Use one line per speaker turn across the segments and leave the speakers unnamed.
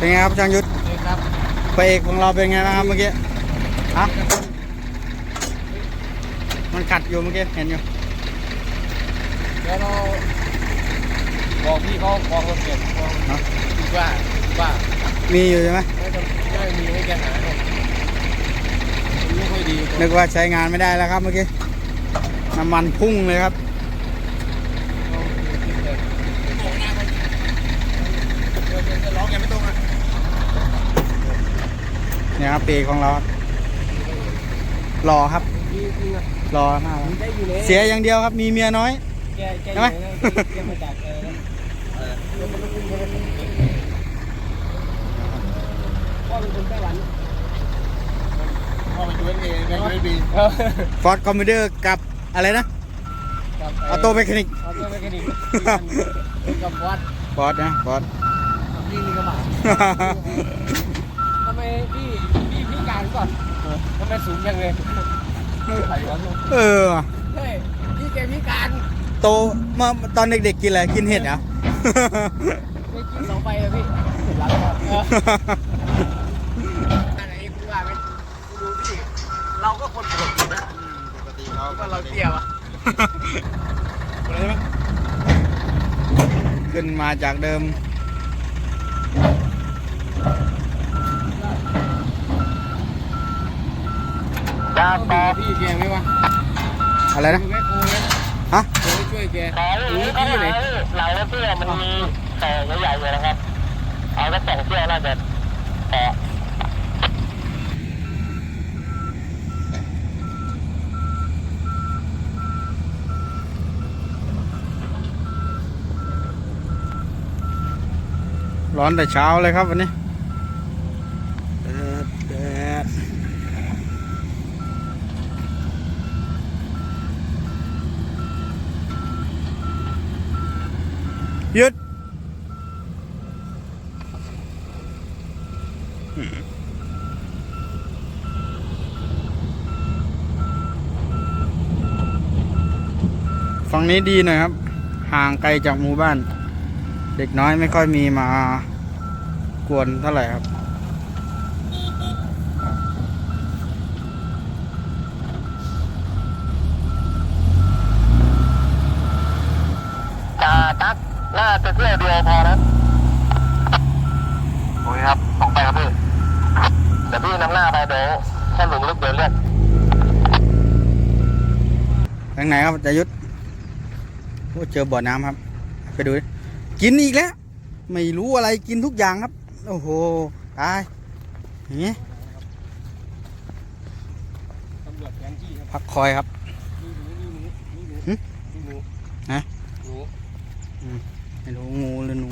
เป็นไงครับช่างยุทธ
นี่ครับ
พระเอกของเราเป็นไงบ้างครับเมื่อกี้ฮะมันขัดอยู่เมื่อกี้เห็นอยู่
เดี๋ยวเราบอกพี่เขากองรถเก็บกองคิดว่าคิดว่า
มีอยู่ใช่ไหม
ไม่ต้องไม่มีให้แกหาเนี่ยมันไม่ค่อยดี
นึกว่าใช้งานไม่ได้แล้วครับเมื่อกี้น้ำมันพุ่งเลยครับ
จะร้องยังไม่ตรงอะ
เนี่ยครับปีกของเรารอครับ
พี่จริงอะ
รอมากครับ
ได้อยู่เลย
เสียอย่างเดียวครับ มีเมียน้อย
แกแก
ใช่ไหม
แกมาจากเออพ่อเป็นคนไต้หวัน
พ่อเป็นยูเอสเอแม่ยูเอสบี
ฟอร์ดคอมพิวเตอร์กับอะไรนะออโต้เมคานิก
ออโต้เมคานิกกับวัด
ฟอร์ดนะฟอร์ด
พี่มีกระบะทำไมพี่พี่พี่การก่อนทำไมสูงจังเลยไผ่กันลูก
เออว่ะ
เฮ้ยพี่แกพี่การ
โตเมื่อตอนเด็กๆกินอะไรกินเห็ดเหรอะ
ไม่กินเสาไฟเลยพี่หลังก่อนเอออะไรกูว่าไหมกูดูพี่เราก็คนปกตินะ
ปกติเรา
ก็เราเตี้ยวะ
คนอะไรไหม
ขึ้นมาจากเดิม
จ้าปอพี่แกไหมวะ
อะไรนะ
แม่โคไหม
ฮะ
เดี๋ยวไปช่วยแกหรือพี่อยู่ไหน
หลายรถเสื้อมันมีแต่ใหญ่ๆอยู่นะครับเอาก็แต่งเสื้อน่าจะแต่
ร้อนแต่เช้าเลยครับวันนี้แดดแดดหยุดอืมฝั่ง นี้ดีหน่อยครับ ห่างไกลจากหมู่บ้าน เด็กน้อยไม่ค่อยมีมากวนเท่าไหร่ครับ
ตาตักน่าจะเสื้อเดียวพอนะโอ้ยครับส่งไปครับพี่เดี๋ยวพี่นำหน้าไปเดี๋ยวถ้าหลุมลึกเดี๋ยวเรียก
ทางไหนครับจะยุทธโอ้ เจอบ่อน้ำครับ ไปดูดิกินอีกแล้ว ไม่รู้อะไรกินทุกอย่างครับ โอ้โห ตายอย่างนี้
ตำรวจแผนที่ครับ
พักคอยครับ
นี่หนูนี่หนูนี่หนู
หึ
นี่หนู
ฮะ
หนู
ไม่รู้งูหรือหนู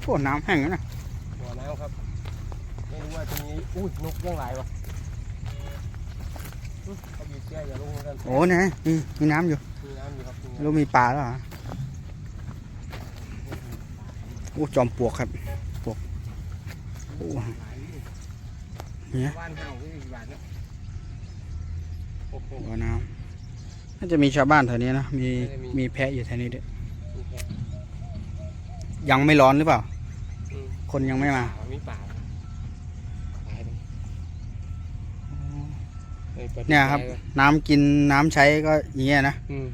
โอ้น้ำแห้งแล้วนะ
บ่อน้ำครับไม่รู้ว่าจะมีอุ้ยนกยังหลายวะอุ๊ยเขาบีบแก้อย่าลงเหมือนกัน
โอ้เนี่ยมีมีน้ำอยู่
มีน้ำอยู่ค รับมี
ไม่
น้ำ
รู้มีปลาแล้วเหรอโอ้จอมปลวกครับปลวกโอ้เนี่ย
บ้านเฮาที่บาทเนาะโอ้โห
บ่อน้ำน่าจะมีชาวบ้านแถวนี้นะมี
น่าจะมี
มีแพะอยู่แถวนี้ด้วย
มีแค่
ยังไม่ร้อนหรือเปล่า
อืม
คนยังไม่มา
ป่มีป่าตายตรงเฮ้ปิด
เนี่ยครับ
ไฟไว้
น้ำกินน้ำใช้ก็อย่างเงี้ยนะ
อืม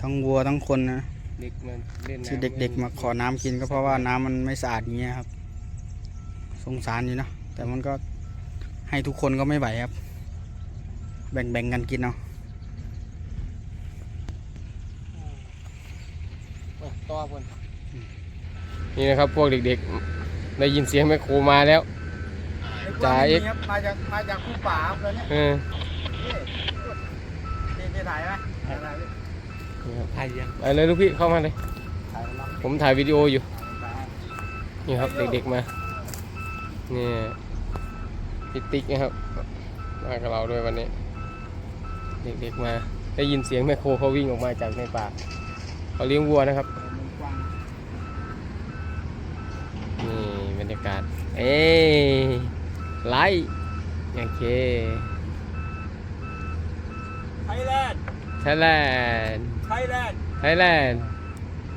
ทั้งวัวทั้งคนนะ
เด็กมันเล่นน้ำ
ที่เด็ก ๆ มาขอน้ำกินก็เพราะว่าน้ำมันไม่สะอาดอย่างเงี้ยครับ สงสารอยู่นะแต่มันก็ให้ทุกคนก็ไม่ไหวครับ แบ่งๆกันกินเอา
โอ้ยต่อคนนี่นะครับพวกเด็กๆ ได้ยินเสียงแมคโครมาแล้ว จ่าเอ็กซ์
มาจากมาจากคู่ป่าครับเลยเนี่ย
เออ
นี่ถ่ายไหม
นี่ครับไปเลยลูกพี่เข้ามาเลย ผมถ่ายวิดีโออยู่ นี่ครับเด็กๆมานี่พี่ติ๊กนะครับ มากับเราด้วยวันนี้ เด็กๆมาได้ยินเสียงแมคโครเขาวิ่งออกมาจากในป่าเขาเลี้ยงวัวนะครับนี่บรรยากาศ เอ้ยไลท์โอเค
ไทยแลนด์
ไทยแลนด์
ไทยแลนด์
ไทยแลนด์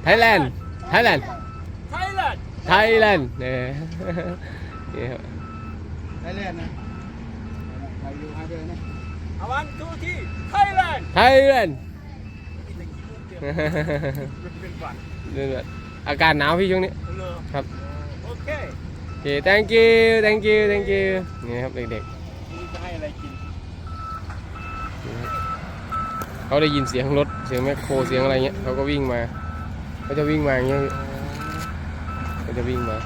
ไทยแลนด์ ไทยแลนด์
ไทยแลนด์
ไทยแลนด์เนี่ยนี่ครับ
ได้เล่นนะไปอยู่หาเดินนะ
เอาวันทูที่ไทยแลนด์
ไทยแลนด์
เป็นฝัน
เดือนแบบอากาศหนาวพี่ช่วงนี้
เลย
ครับ
โอเค
โอเค thank you thank you thank you นี่ครับเด็ก
นี่จะให้อะไรกิน
ๆนี่ครับ เขาได้ยินเสียงรถเสียงแมคโครเสียงอะไรเงี้ยเขาก็วิ่งมาเขาจะวิ่งมาอย่างเงี้ยเขาจะวิ่งมา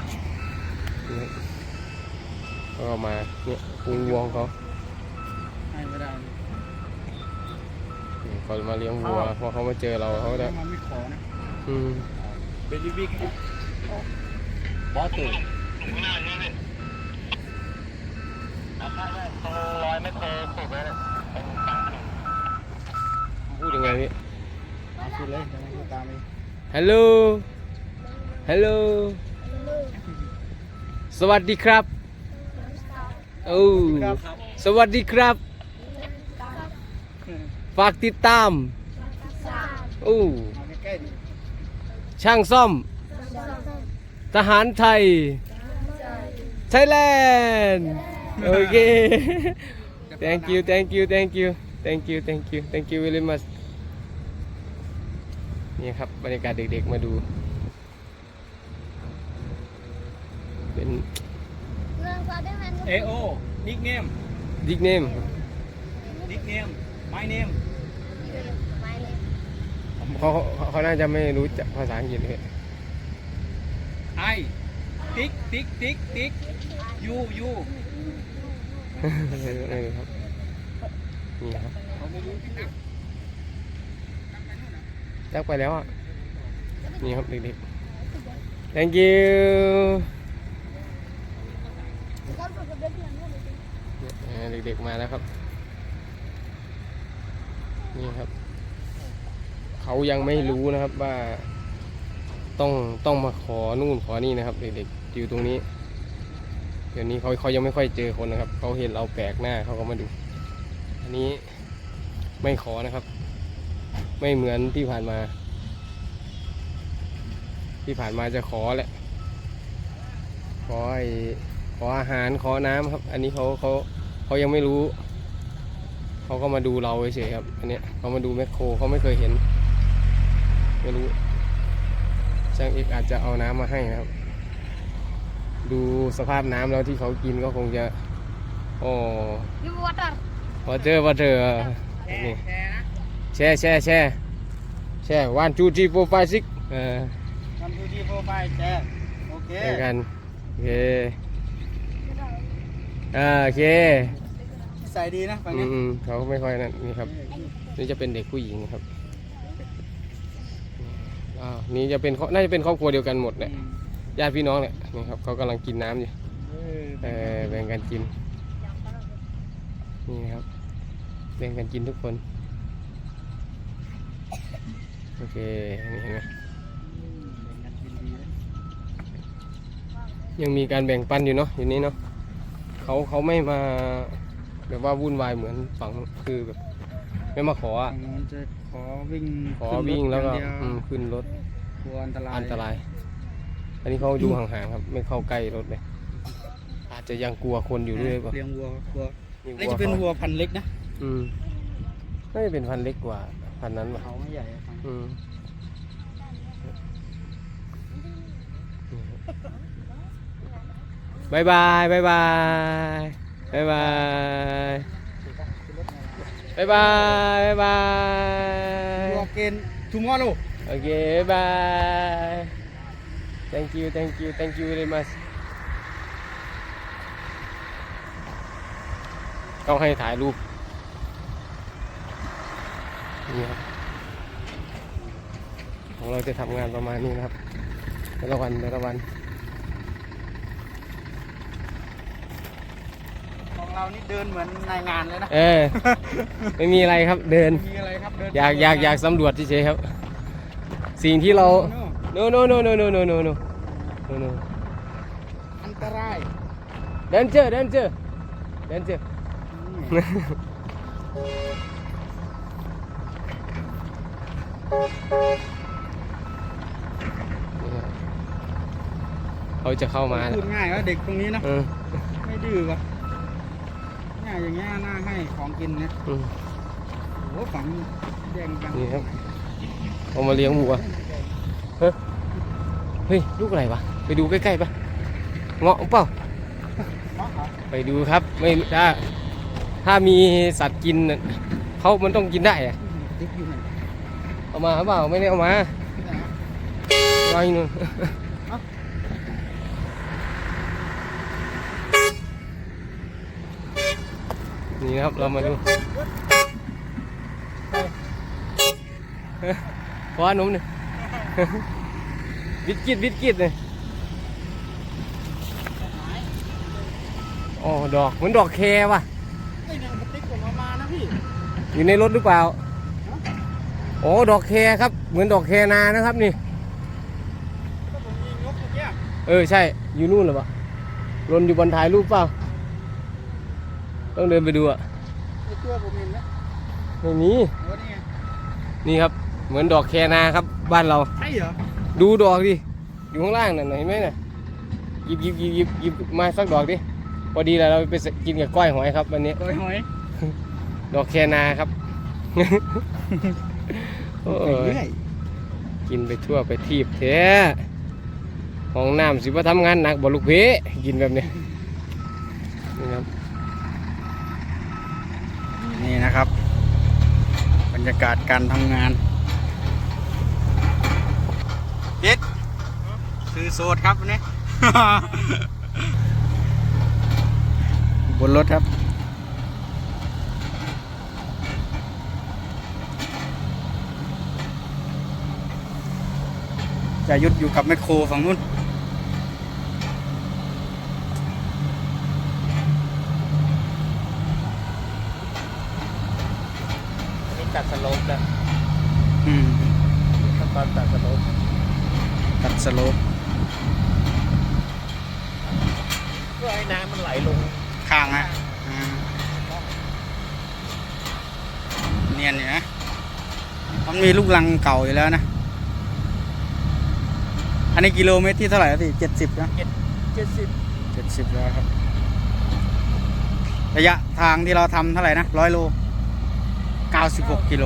นี่ครับเขาก็มาเนี่ยพุงวัวของเขา
ให้ไม่ได้
เขามาเลี้ยงวัวพอเขามาเจอเราเขาก็จะ
มันไม่ขอนะ
อืม
เบลลี่บิ๊กบอสตื่น
ตรงรอยไม่เค ยขุดเลยนะ
พูดยังไงพี่
เอาสุดเลยจะไม่ตามไป
ฮัลโหล ฮัลโหล สวัสดีครับ โอ้ สวัสดีครับ ฝากติดตาม โอ้
มาใกล้ๆดิ
ช่างซ่อม ทหารไทย ไทยแลนด์ โอเค thank you thank you thank you thank you thank you thank you very much นี่ครับบรรยากาศเด็กๆมาดู เป็น
เอโอ นิกเนม
ดิกเนม
นิกเนมไมเนม
เขาเขาเขาน่าจะไม่รู้จักภาษาอังกฤษเลย
ไอติ๊กติ๊กติ๊กติ๊กยูยู
ไม่รู้ครับ นี่ครับ
เขาไม่รู้ที่ไหน
จักไปแล้วอะ นี่ครับเด็กๆ thank you เออเด็กๆมาแล้วครับ นี่ครับ เขายังไม่รู้นะครับว่าต้องต้องมาขอนู่นขอนี่นะครับเด็กๆอยู่ตรงนี้ เดี๋ยวนี้เขาเขายังไม่ค่อยเจอคนนะครับ เขาเห็นเราแปลกหน้าเขาก็มาดู อันนี้ไม่ขอนะครับ ไม่เหมือนที่ผ่านมา ที่ผ่านมาจะขอแหละ ขอไอขออาหารขอน้ำครับ อันนี้เขาเขาเขายังไม่รู้ เขาก็มาดูเราเฉยๆครับ อันเนี้ยเขามาดูแมคโครเขาไม่เคยเห็น ไม่รู้ช่างเอกอาจจะเอาน้ำมาให้นะครับ ดูสภาพน้ำแล้วที่เขากินก็คงจะโอ้
water
วอเตอร์วอเตอร์นี่ แช่แช่แช่แช่วันจูจีโฟไฟซิกเออ
วันทูทีโฟร์ไฟแจ๊โอเค
แข่งกันโอเคอ่าโอเค
ใส่ดีนะฝั่ง
อื
นี้
มอืมเขาไม่ค่อยนั่นนี่ครับ นี่จะเป็นเด็กผู้หญิงครับอ้าวนี่จะเป็นครอบน่าจะเป็นครอบครัวเดียวกันหมดแหละญาติพี่น้องเนี่ยนี่ครับเขากำลังกินน้ำอยู่
เออ
เออแบ่งกันกินนี่นะครับแบ่งกันกินทุกคน โอเคนี่เห็นไหมยังมีการแบ่งปันอยู่เนาะอยู่นี้เนาะเขาเขาไม่มาแบบว่าวุ่นวายเหมือนฝั่งนู้นคือแบบ ไม่มาขออะ
ฝั่งนู้นจะขอวิ่ง
ขอวิ่งแล้วก็
ขึ้นรถอย่างเดีย
อืมขึ้นรถ
กลัวอันตราย
อันตราย อันนี้เขาดูห่างๆครับ ไม่เข้าใกล้รถเลย อาจจะยังกลัวคนอยู่ด้วยหรือเปล่า
เลี้ยงวัวกลัว
นี่
นี่จะเป็น
ขา
วัวพันธุ์เล็กนะ
อืมน่าจะเป็นพันธุ์เล็กกว่าพันธุ์นั้นป่ะ
เขาไม่ใหญ่ อะฝั่ง
อืมบายบายบายบายบายบายบายบายบายบาย
วัวเกณฑ์ทุ่มอลู
โอเคบาย thank you thank you thank you very much ต้องให้ถ่ายรูปนี่ครับ ของเราจะทำงานประมาณนี้นะครับแต่ละวันแต่ละวัน
ของเรานี่เดินเหมือนนายงานเลยนะ
เออไม่มีอะไรครับเดิน
มีอะไรครับเดิน
อยากอยากอยากสำรวจเฉยๆครับ สิ่งที่เรา no no no no no no no no no no
อันตราย
เดินเจอเดินเจอเดินเจอ นี่ครับ เขาจะเข้ามา
พูดง่ายว่าเด็กตรงนี้เนอะ
เออ
ไม่ดื้อวะเนี่ยอย่างเงี้ยน่าให้ของกินนะ
อืม
โอ้ฝังแดงจัง
นี่ครับเอามาเลี้ยงวัวเฮ้ยเฮ้ยลูกอะไรวะไปดูใกล้ๆปะเงาะเปล่า
เนาะเหรอ
ไปดูครับไม่ถ้าถ้ามีสัตว์กินน่ะเขามันต้องกินได้อะ
ติ๊กอยู่ไหน
เอามาเปล่าไม่ได้เอามา
ที่ไหนวะ
วางอยู่นู่น
เอ้า
นี่ครับเรามาดูคว้าหนุ่มหนึ่งบิดกิดบิดกิดเลยอ๋อดอกเหมือนดอกแคว่ะ
เฮ้ยเนี่ยมันติ๊กผมเอามานะพี่
อยู่ในรถหรือเปล่าโอ้ดอกแคครับ เหมือนดอกแคนานะครับนี่
ก็ผมยิงนกเมื่อกี้
เออใช่อยู่นู่นเหรอปะรนอยู่บนถ่ายรูปเปล่า ต้องเดินไปดูอะ
ไอ้ตัวผมเห็นนะ
ไม่มี
โอ้นี่ไง
นี่ครับ เหมือนดอกแคนาครับ บ้านเรา
ใช่เหรอ
ดูดอกดิอยู่ข้างล่างนั่นน่ะเห็นไหมน่ะหยิบหยิบหยิบหยิบหยิบมาสักดอกดิพอดีแล้วเราไปกินกับก้อยหอยครับวันนี้
โดยหอย
ดอกแคนาครับ โอ้
ไป
ย
เรื่อย
กินไปทั่วไปทีบแท้ห้องน้ำสิว่าทำงานหนักบ่ลูกเพกินแบบนี้นี่ครับ
นี่นะครับ บ รรยากาศการทำงานเจ็ดซื้อโซดครับวันนี้ บนรถครับ จะยุดอยู่กับแมคโครฝั่งนู้น
ตัดสโลปแล้ว
อืม
ขั้นตอนตัดสโลป
ตัดสโลป
เพื่อให้น้ำมันไหลลง
ข้างฮะอ่าเนียนอยู่นะมันมีลูกลังเก่าอยู่แล้วนะ อันนี้กิโลเมตรที่เท่าไหร่ครับพี่เจ็ดสิบนะ
เจ็ดสิบ
เจ็ดสิบแล้วครับ ระยะทางที่เราทำเท่าไหร่นะร้อยโล เก้าสิบหกกิโล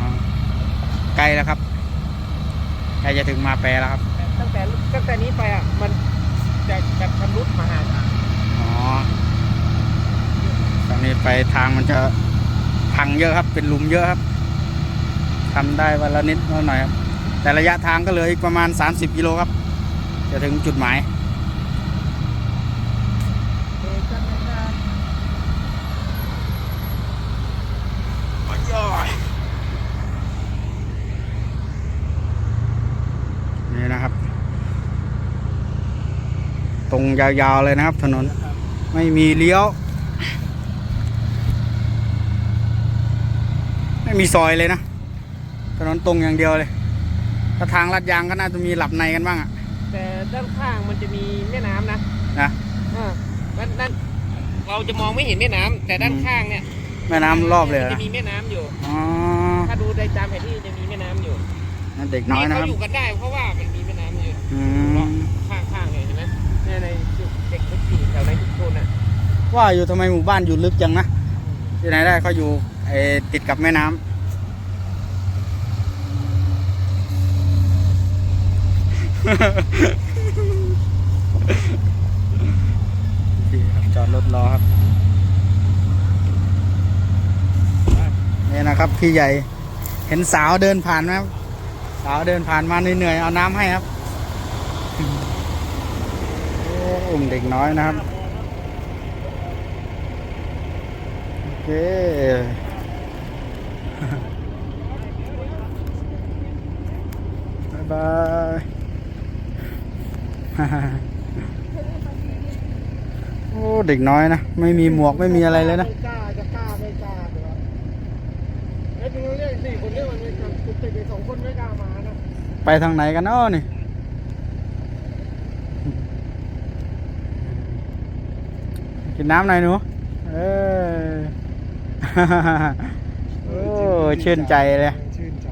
อ๋อไกลแล้วครับใกล้จะถึงมาแปรแล้วครับ
ตั้งแต่ตั้งแต่นี้ไปอะ มันจะจะชำรุดมหาศาล
อ๋อตอนนี้ไปทางมันจะพังเยอะครับ เป็นหลุมเยอะครับทำได้วันละนิดวันละหน่อยครับ แต่ระยะทางก็เหลืออีกประมาณ 30กิโลครับ จะถึงจุดหมาย นี่นะครับ ต รงยาวๆเลยนะครับ ถนนไม่มีเลี้ยว ไม่มีซอยเลยนะ ถนนตรงอย่างเดียวเลยถ้าทางลัดยางก็น่าจะมีหลับในกันบ้างอะ
แต่ด้านข้างมันจะมีแม่น้ำนะ
นะ
อ่าด้านด้านเราจะมองไม่เห็นแม่น้ำแต่ด้านข้างเนี่ย
แม่น้ำรอบเลย
มัน
นะ
จะมีแม่น้ำอยู่
อ๋อ
ถ้าดูในตามแผนที่จะมีแม่น้ำอยู่
นั่นเด็กน้อยนะค
เขา
รับ
อยู่กันได้เพราะว่ามันมีแม่น้ำอยู่
อืม
ว่า
อยู่ทำไมหมู่บ้านอยู่ลึกจังนะที่ไหนได้เขาอยู่ไอติดกับแม่น้ำนี่ครับจอดรถรอครับนี่นะครับพี่ใหญ่เห็นสาวเดินผ่านไหมครับ สาวเดินผ่านมาเหนื่อยๆเอาน้ำให้ครับโอ้อุ้มเด็กน้อยนะครับ โอ เคบายบายโอ้เด็กน้อยนะ ไม่มีหมวกไม่มีอะไรเลยนะ
ไม่กล้าจะกล้าไม่กล้าเดี๋ยไอ้ตรงนั้เรียกสี่คนเรียกมันไม่กล้าติดไปสองคนไม่กล้ามานะ
ไปทางไหนกันเนาะนี่กินน้ำหน่อยหนูเออ โอ้ชื่นใจเลย
ชื่นใจ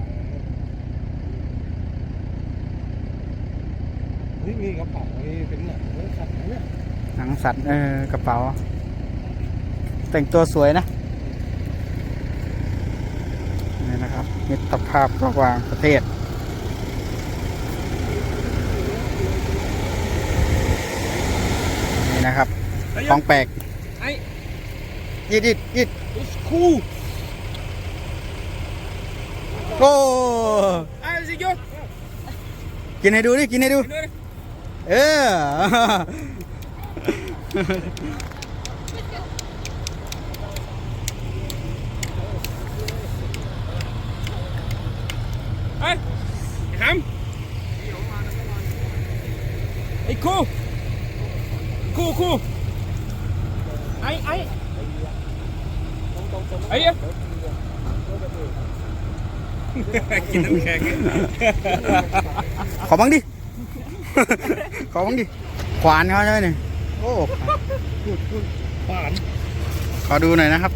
นี่มีกระเป๋านี่เป็นหนังสัตว์เนี่ย
หนังสัตว์เออกระเป๋า แต่งตัวสวยนะนี่นะครับมิตรภาพระหว่างประเทศนี่นะครับของแปลก
ไอ้
ยิดยิดยิด
คู
โอ้
ไอ้สิโย
กินให้ดูดิ กินให้ดู เออ
ไอ้คำไอ้คูคูคูไอ้ไอ้ไอ้กินน้ำแข็ง
ขอบ้างดิ ขอบ้างดิ ขวานเขาใช่ไหมเนี่ยโอ้
หวาน
ขอดูหน่อยนะครับ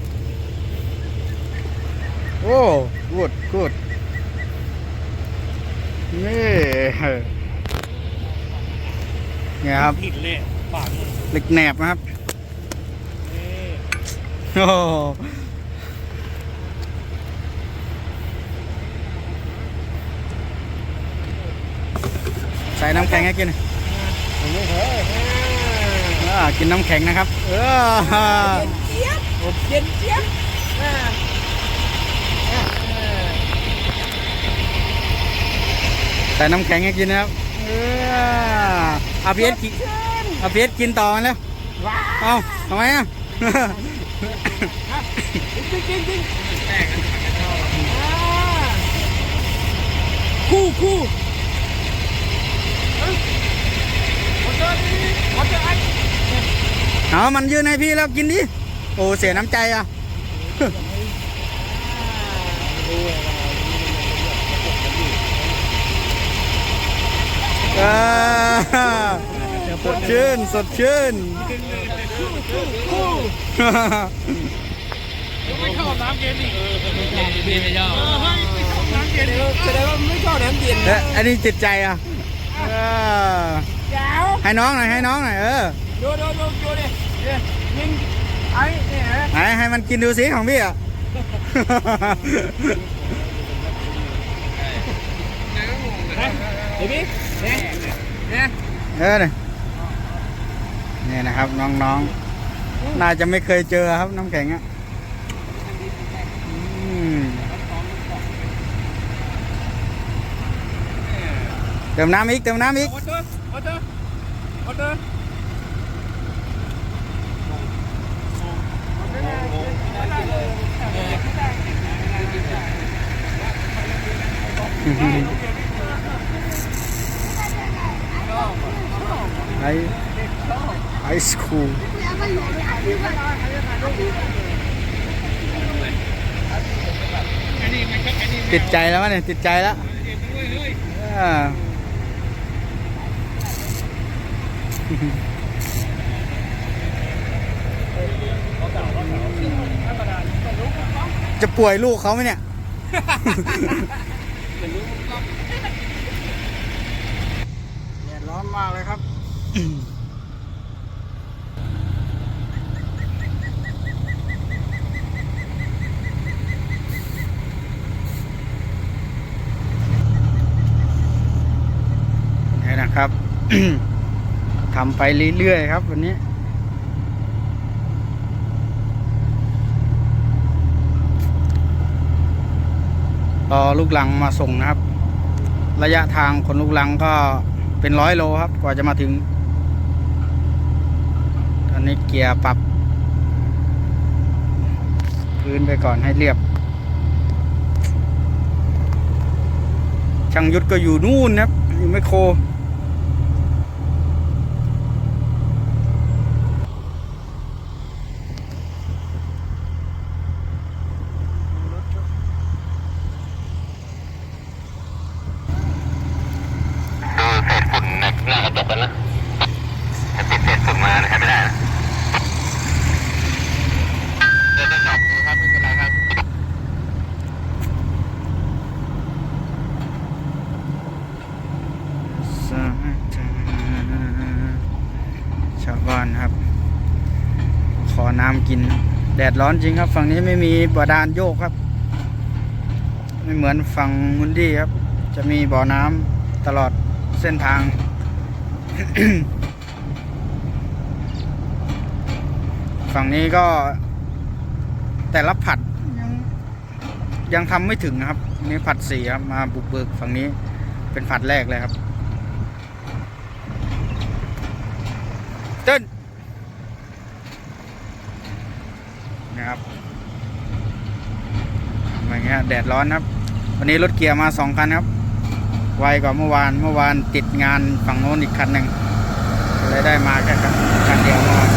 โอ้กูดกูดนี่เนี่ยครับ
ผิดเลยหวาน
เหล็กแหนบนะครับ โอ้ใส่น้ำ แข็งให้กินอ่ากินน้ำแข็งนะครับ เออ
เย็นเจี๊ยบ
ใส่น้ำแข็งให้กินนะครับเออเอาเพียสกินเอาเพียสกินต่อมาแล้วเอาทำไมอะ
จริงจริงจริงคู่คู่มอ เตอร์มอเตอร์ไอ้
เอามันยื่นให้พี่แล้วกินดิ โอ้ เสียน้ำใจอะเออสดชื่น สดชื่น
ไม่ชอบน้ำเย็นอีกเบียร์ไม่ชอบไม่ชอบน้ำเย็นแสดงว่าไม่ชอบน้ำเย็น
เอ๊ะอันนี้จิตใจอะเออ
แจ๋ว
ให้น้องหน่อยให้น้องหน่อยเออ
ดูดูดูดูดิยิงไอ้เนี่ย
ไหนให้มันกินดูสิของพี่อะ
เดี๋ยวพี่เนี่ยเนี่ย
เออเนี่ยนี่นะครับน้องๆ น่าจะไม่เคยเจอครับน้ำแข็งอะอืมเติมน้ำอีกเติมน้ำอีก
มอเตอร์มอเตอร์มอเตอร์
ไอไอสคูลติด ใจแล้ววะเนี่ยติดใจแล้วอ่าจะป่วยลูกเขาไหมเนี่ย แดดร้อนมากเลยครับ นี่นะครับ ทำไปเรื่อยๆครับ วันนี้ รอลูกลังมาส่งนะครับ ระยะทางคนลูกลังก็เป็นร้อยโลครับ กว่าจะมาถึง ตอนนี้เกียร์ปรับ พื้นไปก่อนให้เรียบ ช่างยุทธก็อยู่นู่นนะครับ อยู่ไมโคร
ดูเศษฝุ่นในหน้ากระจกกันนะถ้าติดเศษฝุ่นมาใช้ไม่ได้นะเดินทดสอบดูครับไม่เป็นไรครับ
ส ก่อนครับ ขอน้ำกิน แดด ร้อนจริงครับ ฝั่งนี้ไม่มีบ่อดานโยกครับ ไม่เหมือนฝั่งมุนดี้ครับ จะมีบ่อน้ำตลอดเส้นทาง ฝั่งนี้ก็ แต่ละผัดยังยังทำไม่ถึงนะครับนนี่ผัดสี่ครับมาบุกเบิกฝั่งนี้เป็นผัดแรกเลยครับเต้น นะครับอย่างเงี้ยแดดร้อนครับ วันนี้รถเกียร์มาสองคันครับ ไวกว่าเมื่อวานเมื่อวานติดงานฝั่งโน้นอีกคันหนึ่งเลยได้มาแค่คันคันเดียวเมื่อวาน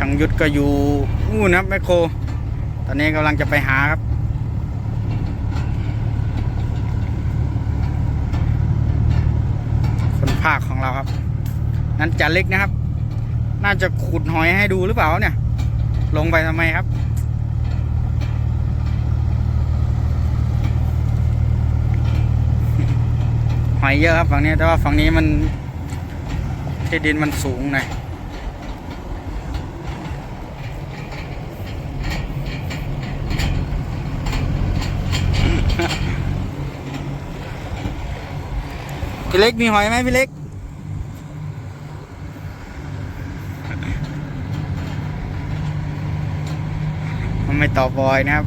ช่าง ยุทธก็อยู่นู่นครับแมคโคร ตอนนี้กำลังจะไปหาครับ คนภาคของเราครับ นั่นจ่าเล็กนะครับ น่าจะขุดหอยให้ดูหรือเปล่าเนี่ย ลงไปทำไมครับหอยเยอะครับฝั่งนี้แต่ว่าฝั่งนี้มันที่ดินมันสูงหน่อย พี่เล็กมีหอยไหมพี่เล็ก มันไม่ตอบบอยนะครับ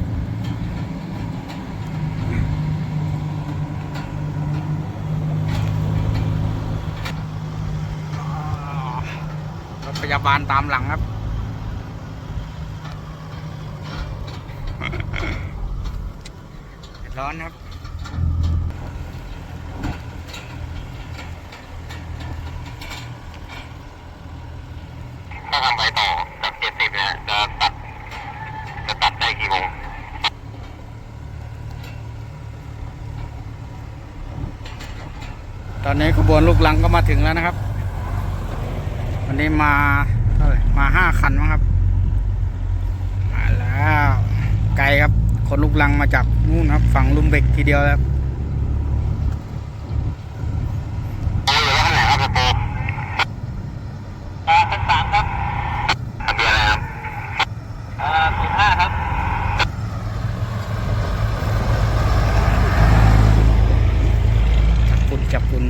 รถพยาบาลตามหลังครับร้อนครับ
ถ้าทำไปต่อจากเจ็ดสิบเนี่ยจะตัด จะตัดได้กี่โมง
ตอนนี้ข บวนลูกลังก็มาถึงแล้วนะครับ วันนี้มาเท่าไหร่มาห้าคันมั้งครับ มาแล้ว ไกลครับ คนลูกลังมาจากนู่นครับ ฝั่งลุมเบกทีเดียวแล้วครับ
โอ้ยว่าขนาดครับโปอ่าพันสามครับทะเบียนอะไรครับอ่าสิบห้าครับ
จับปุนจับปุน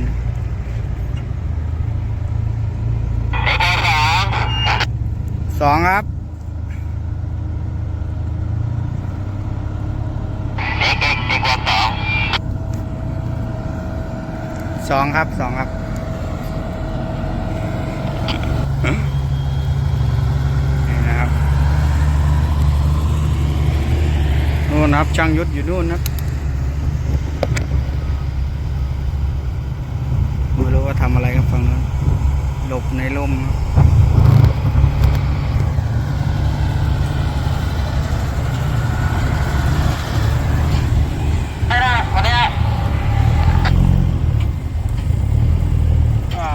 เอกสอง
สองครับ
เอกเอกเอกว่าสอง
สองครับสองครับ นี่นะครับนู่นนะครับช่างยุทธอยู่นู่นนะครับไม่รู้ว่าทำอะไรครับฝั่งนู้นหลบในร่มครับ
ไม่ได้วันนี้
อ่า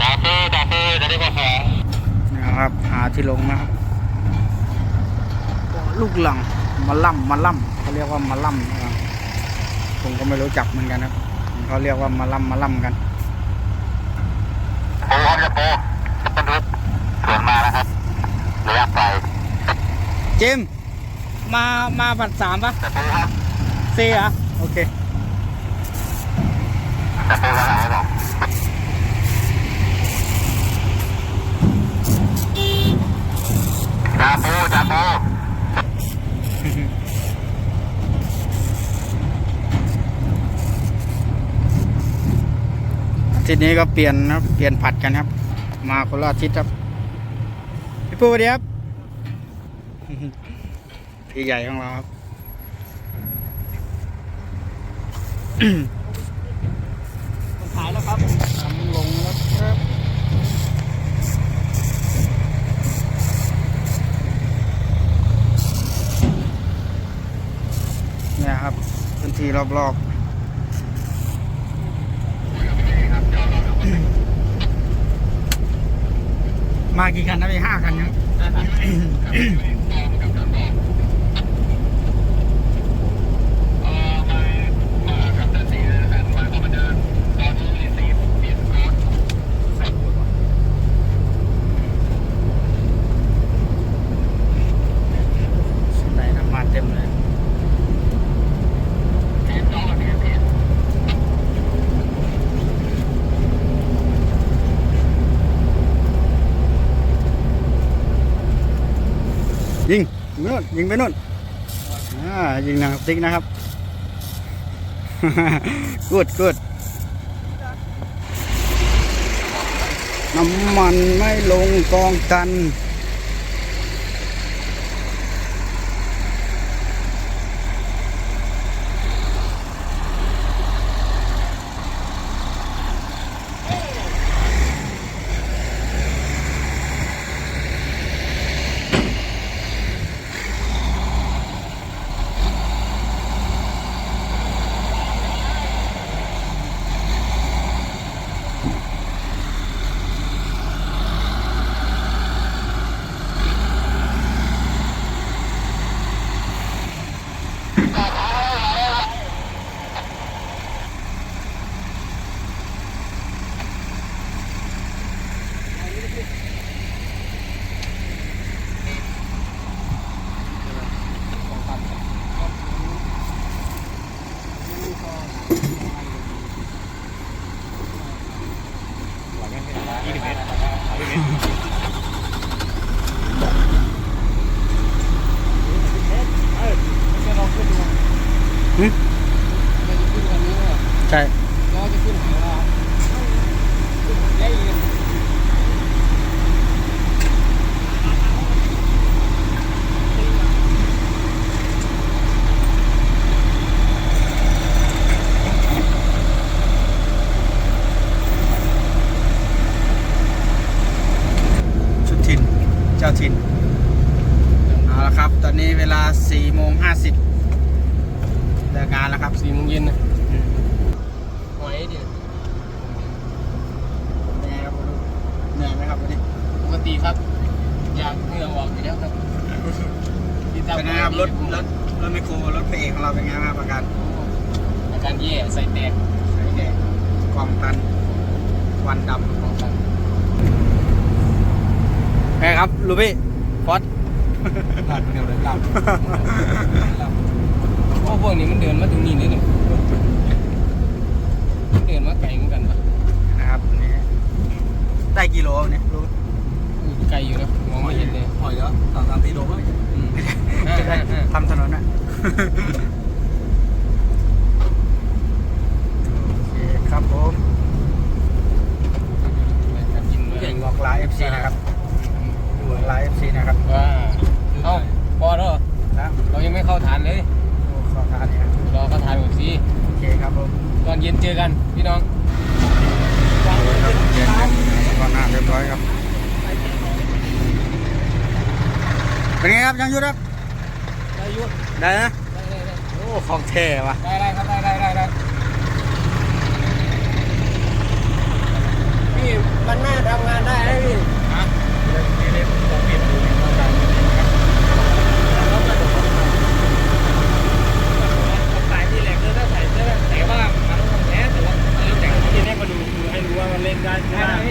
ดาซื้อดาซื้อจะได้ก็ขอ
นะครับ หาที่ลงนะครับลู กหลังมาล่ำมาล่ำเขาเรียกว่ามาล่ำนะครับผมก็ไม่รู้จักเหมือนกันครับเขาเรียกว่ามาล่ำมาล่ำกัน
โปครับจะโปจะเป็นรุกสวนมาแล้วครับระยะไกล
เจมส์มามาผัดสามปะ
จะโปครับ
เซีอะโอเค
จะโปแล้วไหนบอกจะโปจะโป
ทิตนี้ก็เปลี่ยนครับเปลี่ยนผัดกันครับ มาคนละอาทิตย์ครับ พี่ปูดีครับพี่ใหญ่ของเราครับ
ขายแล้วครับ
ทำลงแล้วครับเนี่ยครับพื้นที่รอบๆ มากี่คันนะพี่ห้าคันยัง ใส่น้ำมันเต็มเลย ยิงไปนู่นยิงไปนู่นอ่ายิงนะครับติ๊กนะครับกูดกูดน้ำมันไม่ลงกองกัน หึใช่
ล้อจะขึ้นหางเราได้ยิน
ชุดถิ่น เจ้าถิ่น เอาละครับ ตอ นนี้เวลา4โมง50เลิกงานแล้วครับ
สี่โมงเย็นนะ
อืม
หอยเดียว
เป็นไงครับคุณลูกเหนื่อยไหมครับวันนี้
ปกติครับ อยากเหงื่อออกอยู่แล้วครับที่ตาม
เป็นไงครับรถรถรถไมคโครรถพระเอกของเราเป็นไงครับอาการ
อาการแย่ใส่แตก
ไอ้แดงกองตันควันด
ของกันำ
ไงครับลูบี้ฟอส
หลับเดียวเลยหลับ
เพราะพวกนี้มันเดินมาถึงนี่เลยเนี่ยมันเดินมาไกลเหมือนกันปะ
นะครับนี่ได้กิโลเนี่ยรู้
อู้ไกลอยู่นะมองไม่เห็นเลย
หอยเหรอสามสามตีโลมั้ง
อืมห้า
จะได้
ห้าห้า
ทำถนนอะโอเคครับผม
การกินเลย
เก่งบอกลา FC นะครับบอกลา FC นะครับ
ว่า เอ้าพอแล้วเหรอ
นะ
เรายังไม่เข้าฐานเลย
โอ้ขอทานเนี่ย
รอเข้าฐานก่อนสิ
โอเคครับผม
ตอนเย็นเจอกันพี่น้อง
ครับเย็นครับก่อนหน้าเรียบร้อยครับเป็นไงครับยังยุทธครับ
ได้ยุด
ได้นะ
ได้ได้ได้
โอ้ของเท่ว่ะ
ได้ได้ครับได้ได้ได้ได้พี่มันหน้าทำงานได้ไหมพี่ฮะ
ส แต่ว่ามันต้องแพ้แต่ว่าเออแต่ที่แรกมาดูคือให้รู้ว่ามันเล่นได้ใช่ไหม